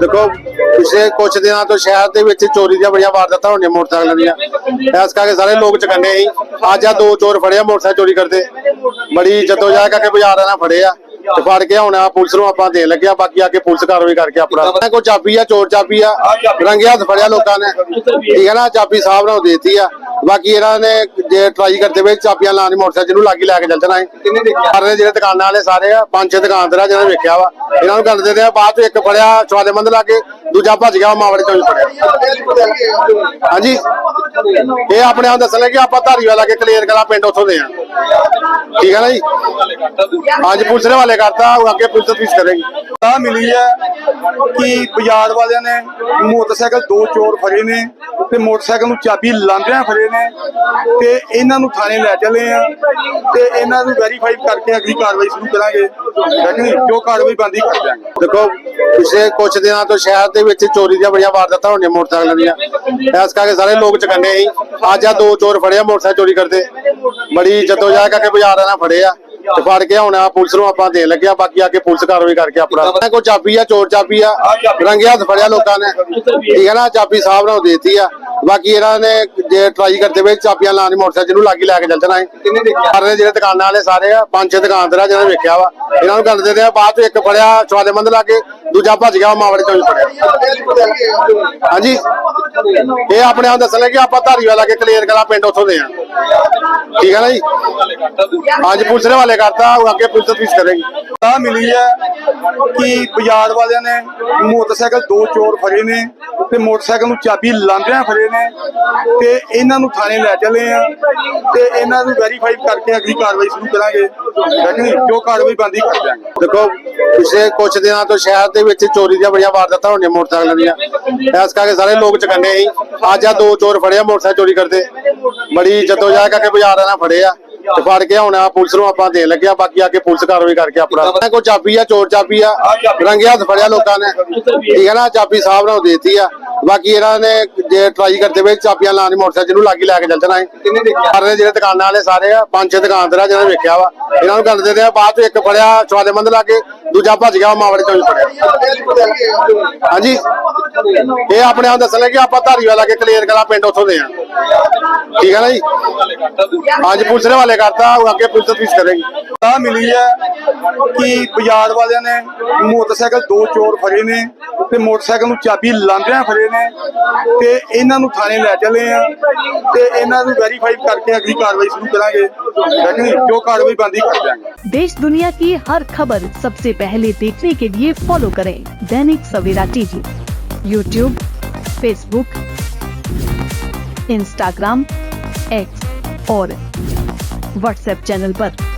ਦੇਖੋ ਪਿਛਲੇ ਕੁਝ ਦਿਨਾਂ ਤੋਂ ਸ਼ਹਿਰ ਦੇ ਵਿੱਚ ਚੋਰੀ ਦੀਆਂ ਬੜੀਆਂ ਵਾਰਦਾਤਾਂ ਹੋਣੀਆਂ ਮੋਟਰਸਾਈਕਲਾਂ ਦੀਆਂ। ਇਸ ਕਰਕੇ ਸਾਰੇ ਲੋਕ ਚਕੰਨੇ ਸੀ। ਅੱਜ ਆ ਦੋ ਚੋਰ ਫੜਿਆ ਮੋਟਰਸਾਈਕਲ ਚੋਰੀ ਕਰਦੇ। ਬੜੀ ਜਦੋਂ ਜਾ ਕਰਕੇ ਬਾਜ਼ਾਰਾਂ ਨਾਲ ਫੜੇ ਆ ਤੇ ਫੜ ਕੇ ਹੁਣ ਆ ਪੁਲਿਸ ਨੂੰ ਆਪਾਂ ਦੇਣ ਲੱਗਿਆ ਬਾਕੀ ਆ ਕੇ ਪੁਲਿਸ ਕਾਰਵਾਈ ਕਰਕੇ ਆਪਣਾ। ਇਹਨਾਂ ਕੋਲ ਚਾਬੀ ਆ, ਚੋਰ ਚਾਬੀ ਆ। ਰੰਗੇ ਹੱਥ ਫੜਿਆ ਲੋਕਾਂ ਨੇ। ਠੀਕ ਹੈ ਨਾ, ਚਾਬੀ ਸਾਹਿਬ ਨੂੰ ਦੇਤੀ ਆ। ਬਾਕੀ ਇਹਨਾਂ ਨੇ ਜੇ ਟਰਾਈ ਕਰਦੇ ਵੇ ਚਾਬੀਆਂ ਲਾਉਣ ਦੀ ਮੋਟਰਸਾਈਕਲ ਜਿਹਨੂੰ ਲਾਗੀ ਲੈ ਕੇ ਚੱਲ ਜਾਣਾ ਹੈ ਸਾਰੇ ਜਿਹੜੇ ਦੁਕਾਨਾਂ ਵਾਲੇ ਸਾਰੇ ਆ ਪੰਜ ਛੇ ਦੁਕਾਨਦਾਰ ਜਿਹਨਾਂ ਨੇ ਵੇਖਿਆ ਵਾ। ਇਹਨਾਂ ਨੂੰ ਕਰਦੇ ਦੇ ਆ ਬਾਅਦ ਚ ਇੱਕ ਫੜਿਆ ਸਵਾਦੇਮੰਦ ਲਾ ਕੇ ਦੂਜਾ ਭੱਜ ਗਿਆ ਮਾਵੜੇ ਚੋਂ ਫੜਿਆ। ਹਾਂਜੀ। ਇਹ ਆਪਣੇ ਆਪ ਦੱਸਣ ਲੱਗੇ ਆਪਾਂ ਧਾਰੀਵਾਲ ਆ ਕੇ ਕਲੀਅਰ ਕਰਾ ਪਿੰਡ ਉੱਥੋਂ ਦੇ ਆ। ਠੀਕ ਹੈ ਨਾ ਜੀ? ਅੱਜ ਪੁਲਿਸ ਦੇ ਹਵਾਲੇ ਕਰਤਾ ਉਹ ਅੱਗੇ ਪੁਲਿਸ ਤਫਤੀਸ਼ ਕਰੇਗੀ। ਆ ਮਿਲੀ ਹੈ ਕਿ ਬਾਜ਼ਾਰ ਵਾਲਿਆਂ ਨੇ ਮੋਟਰਸਾਈਕਲ ਦੋ ਚੋਰ ਫੜੇ ਨੇ ਤੇ ਮੋਟਰਸਾਈਕਲ ਨੂੰ ਚਾਬੀ ਲਾਂਦਿਆਂ ਫੜੇ ਨੇ ਤੇ ਇਹਨਾਂ ਨੂੰ ਥਾਣੇ ਲੈ ਚੱਲੇ ਆ ਤੇ ਇਹਨਾਂ ਨੂੰ ਵੈਰੀਫਾਈ ਕਰਕੇ ਅਗਲੀ ਕਾਰਵਾਈ ਸ਼ੁਰੂ ਕਰਾਂਗੇ। ਲੇਕਿਨ ਜੋ? ਕਾਰਵਾਈ ਬੰਦੀ ਕਰ ਦਿਆਂਗੇ। ਦੇਖੋ, ਪਿਛਲੇ ਕੁਝ ਦਿਨਾਂ ਤੋਂ ਸ਼ਹਿਰ ਦੇ ਵਿੱਚ ਚੋਰੀ ਦੀਆਂ ਬੜੀਆਂ ਵਾਰਦਾਤਾਂ ਹੋਣੀਆਂ ਮੋਟਰਸਾਈਕਲਾਂ ਦੀਆਂ। ਇਸ ਕਰਕੇ ਸਾਰੇ ਲੋਕ ਚਕੰਨੇ ਸੀ। ਅੱਜ ਆ ਦੋ ਚੋਰ ਫੜਿਆ ਮੋਟਰਸਾਈਕਲ ਚੋਰੀ ਕਰਦੇ। ਬੜੀ ਜਦੋਂ ਜਾ ਕਰਕੇ ਬਾਜ਼ਾਰਾਂ ਨਾਲ ਫੜੇ ਆ। ਤੇ ਫੜ ਕੇ ਹੁਣ ਆ ਪੁਲਿਸ ਨੂੰ ਆਪਾਂ ਦੇਣ ਲੱਗਿਆ ਬਾਕੀ ਆ ਕੇ ਪੁਲਿਸ ਕਾਰਵਾਈ ਕਰਕੇ ਆਪਣਾ। ਇਹਨਾਂ ਕੋਲ ਚਾਬੀ ਆ ਚੋਰ ਚਾਬੀ ਆ ਰੰਗੇ ਹੱਥ ਫੜਿਆ ਲੋਕਾਂ ਨੇ। ਠੀਕ ਹੈ ਨਾ ਚਾਬੀ ਸਾਹਿਬ ਨੂੰ ਦੇਤੀ ਆ। ਬਾਕੀ ਇਹਨਾਂ ਨੇ ਜੇ ਟਰਾਈ ਕਰਦੇ ਵੇ ਚਾਬੀਆਂ ਲਾਉਣ ਦੀ ਮੋਟਰਸਾਈਕਲ ਜਿਹਨੂੰ ਲਾਗੀ ਲੈ ਕੇ ਚੱਲ ਜਾਣਾ ਸਾਰੇ ਜਿਹੜੇ ਦੁਕਾਨਾਂ ਵਾਲੇ ਸਾਰੇ ਆ ਪੰਜ ਛੇ ਦੁਕਾਨਦਾਰ ਜਿਹਨਾਂ ਨੇ ਵੇਖਿਆ ਵਾ। ਇਹਨਾਂ ਨੂੰ ਕਰਦੇ ਦੇ ਆ ਬਾਅਦ ਚ ਇੱਕ ਫੜਿਆ ਸਵਾਦੇਮੰਦ ਲਾ ਕੇ ਦੂਜਾ ਭੱਜ ਗਿਆ ਮਾਵੜੇ ਚੋਂ ਫੜਿਆ। ਹਾਂਜੀ। ਇਹ ਆਪਣੇ ਆਪ ਦੱਸਣ ਲੱਗੇ ਆਪਾਂ ਧਾਰੀਵਾਲ ਕੇ ਕਲੀਅਰ ਕਰਾ ਪਿੰਡ ਉੱਥੋਂ ਦੇ ਆ। ਠੀਕ ਹੈ ਨਾ ਜੀ? ਅੱਜ ਪੁਲਿਸ ਦੇ ਹਵਾਲੇ ਕਰਤਾ ਉਹ ਅੱਗੇ ਪੁਲਿਸ ਤਫਤੀਸ਼ ਕਰੇਗੀ। ਆ ਮਿਲੀ ਹੈ ਕਿ ਬਾਜ਼ਾਰ ਵਾਲਿਆਂ ਨੇ ਮੋਟਰਸਾਈਕਲ ਦੋ ਚੋਰ ਫੜੇ ਨੇ ਤੇ ਮੋਟਰਸਾਈਕਲ ਨੂੰ ਚਾਬੀ ਲਾਂਦਿਆਂ ਫੜੇ ਨੇ ਤੇ ਇਹਨਾਂ ਨੂੰ ਥਾਣੇ ਲੈ ਚੱਲੇ ਆ ਤੇ ਇਹਨਾਂ ਨੂੰ ਵੈਰੀਫਾਈ ਕਰਕੇ ਅਗਲੀ ਕਾਰਵਾਈ ਸ਼ੁਰੂ ਕਰਾਂਗੇ। ਲੇਕਿਨ ਜੋ? ਕਾਰਵਾਈ ਬੰਦੀ ਕਰ ਦਿਆਂਗੇ। ਦੇਖੋ ਪਿਛਲੇ ਕੁਝ ਦਿਨਾਂ ਤੋਂ ਸ਼ਹਿਰ ਦੇ ਵਿੱਚ ਚੋਰੀ ਦੀਆਂ ਬੜੀਆਂ ਵਾਰਦਾਤਾਂ ਹੋਣੀਆਂ ਮੋਟਰਸਾਈਕਲਾਂ ਦੀਆਂ। ਇਸ ਕਰਕੇ ਸਾਰੇ ਲੋਕ ਚਕੰਨੇ ਸੀ। ਅੱਜ ਆ ਦੋ ਚੋਰ ਫੜੇ ਆ ਮੋਟਰਸਾਈਕਲ ਚੋਰੀ ਕਰਦੇ। ਬੜੀ ਜਦੋਂ ਜਾ ਕਰਕੇ ਬਾਜ਼ਾਰਾਂ ਨਾਲ ਫੜੇ ਆ ਤੇ ਫੜ ਕੇ ਹੁਣ ਆ ਪੁਲਿਸ ਨੂੰ ਆਪਾਂ ਦੇਣ ਲੱਗਿਆ ਬਾਕੀ ਆ ਕੇ ਪੁਲਿਸ ਕਾਰਵਾਈ ਕਰਕੇ ਆਪਣਾ। ਕੋਲ ਚਾਬੀ ਆ ਚੋਰ ਚਾਬੀ ਆ ਰੰਗੇ ਹੱਥ ਫੜਿਆ ਲੋਕਾਂ ਨੇ। ਠੀਕ ਹੈ ਨਾ ਚਾਬੀ ਸਾਹਿਬ ਨੂੰ ਦੇਤੀ ਆ। ਬਾਕੀ ਇਹਨਾਂ ਨੇ ਜੇ ਟਰਾਈ ਕਰਦੇ ਵੇ ਚਾਬੀਆਂ ਲਾਉਣ ਦੀ ਮੋਟਰਸਾਈਕਲ ਜਿਹਨੂੰ ਲਾਗੀ ਲੈ ਕੇ ਚੱਲ ਜਾਣਾ ਹੈ ਸਾਰੇ ਜਿਹੜੇ ਦੁਕਾਨਾਂ ਵਾਲੇ ਸਾਰੇ ਆ ਪੰਜ ਛੇ ਦੁਕਾਨਦਾਰ ਜਿਹਨਾਂ ਨੇ ਵੇਖਿਆ ਵਾ। ਇਹਨਾਂ ਨੂੰ ਕਰਦੇ ਆ ਬਾਅਦ ਚ ਇੱਕ ਫੜਿਆ ਸਵਾਦੇਮੰਦ ਲਾ ਕੇ ਦੂਜਾ ਭੱਜ ਗਿਆ ਮਾਵੜੇ ਚੋਂ ਫੜਿਆ। ਹਾਂਜੀ। ਇਹ ਆਪਣੇ ਆਪ ਦੱਸਣ ਲੱਗੇ ਆਪਾਂ ਧਾਰੀਵਾਲ ਕੇ ਕਲੀਅਰ ਕਰਾ ਪਿੰਡ ਉੱਥੋਂ ਦੇ ਆ। ਠੀਕ ਹੈ ਨਾ ਜੀ? ਅੱਜ ਪੁਲਿਸ ਦੇ ਹਵਾਲੇ ਕਰਤਾ ਉਹ ਅੱਗੇ ਪੁਲਿਸ ਤਫਤੀਸ਼ ਕਰੇਗੀ। ਆ ਮਿਲੀ ਹੈ ਕਿ ਬਾਜ਼ਾਰ ਵਾਲਿਆਂ ਨੇ ਮੋਟਰਸਾਈਕਲ ਦੋ ਚੋਰ ਫੜੇ ਨੇ ਤੇ ਮੋਟਰਸਾਈਕਲ ਨੂੰ ਚਾਬੀ ਲਾਂਦਿਆਂ ਫੜੇ ਨੇ। ਤੇ ਇਹਨਾਂ ਨੂੰ ਥਾਣੇ ਲੈ ਚੱਲੇ ਆ ਤੇ ਇਹਨਾਂ ਨੂੰ ਵੈਰੀਫਾਈ ਕਰਕੇ ਅਗਲੀ ਕਾਰਵਾਈ ਸ਼ੁਰੂ ਕਰਾਂਗੇ ਲੇਕਿਨ ਜੋ ਕਾਰਵਾਈ ਬੰਦੀ ਕਰ ਦਿਆਂਗੇ देश दुनिया की हर खबर सबसे पहले देखने के लिए फॉलो करें Dainik Savera TV YouTube Facebook Instagram X और व्हाट्सएप चैनल पर।